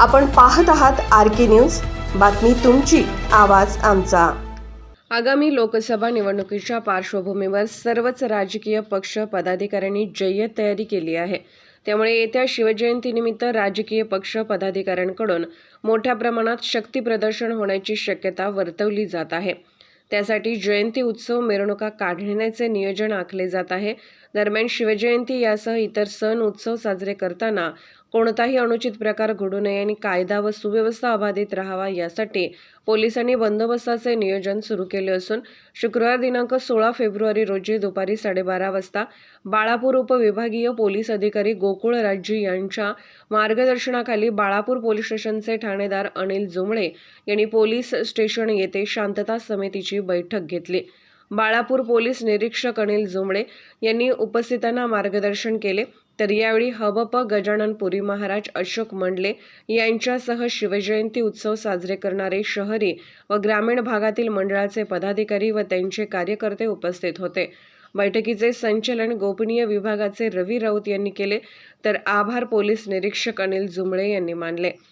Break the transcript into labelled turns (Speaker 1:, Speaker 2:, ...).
Speaker 1: आपण पाहत आहात आर के न्यूज. बातमी तुमची आवाज आमचा. आगामी लोकसभा निवडणुकीच्या पार्श्वभूमीवर सर्वच राजकीय पक्ष पदाधिकाऱ्यांनी जय्यत तयारी केली आहे. त्यामुळे येत्या शिवजयंतीनिमित्त राजकीय पक्ष पदाधिकाऱ्यांकडून मोठ्या प्रमाणात शक्ती प्रदर्शन होण्याची शक्यता वर्तवली जात आहे. त्यासाठी जयंती उत्सव मिरवणुका काढण्याचे नियोजन आखले जात आहे. दरम्यान शिवजयंती यासह इतर सण उत्सव साजरे करताना कोणताही अनुचित प्रकार घडू नये आणि कायदा व सुव्यवस्था अबाधित राहावा यासाठी पोलिसांनी बंदोबस्ताचे नियोजन सुरू केले असून शुक्रवार दिनांक सोळा फेब्रुवारी रोजी दुपारी साडेबारा वाजता बाळापूर उपविभागीय पोलीस अधिकारी गोकुळ राज्य यांच्या मार्गदर्शनाखाली बाळापूर पोलीस स्टेशनचे ठाणेदार अनिल जुमळे यांनी पोलीस स्टेशन येथे शांतता समितीची बैठक घेतली. बाळापूर पोलीस निरीक्षक अनिल जुमळे यांनी उपस्थितांना मार्गदर्शन केले. तर यावेळी हबप गजानन पुरी महाराज अशोक मंडले यांच्यासह शिवजयंती उत्सव साजरे करणारे शहरी व ग्रामीण भागातील मंडळाचे पदाधिकारी व त्यांचे कार्यकर्ते उपस्थित होते. बैठकीचे संचलन गोपनीय विभागाचे रवी राऊत यांनी केले. तर आभार पोलीस निरीक्षक अनिल जुमळे यांनी मानले.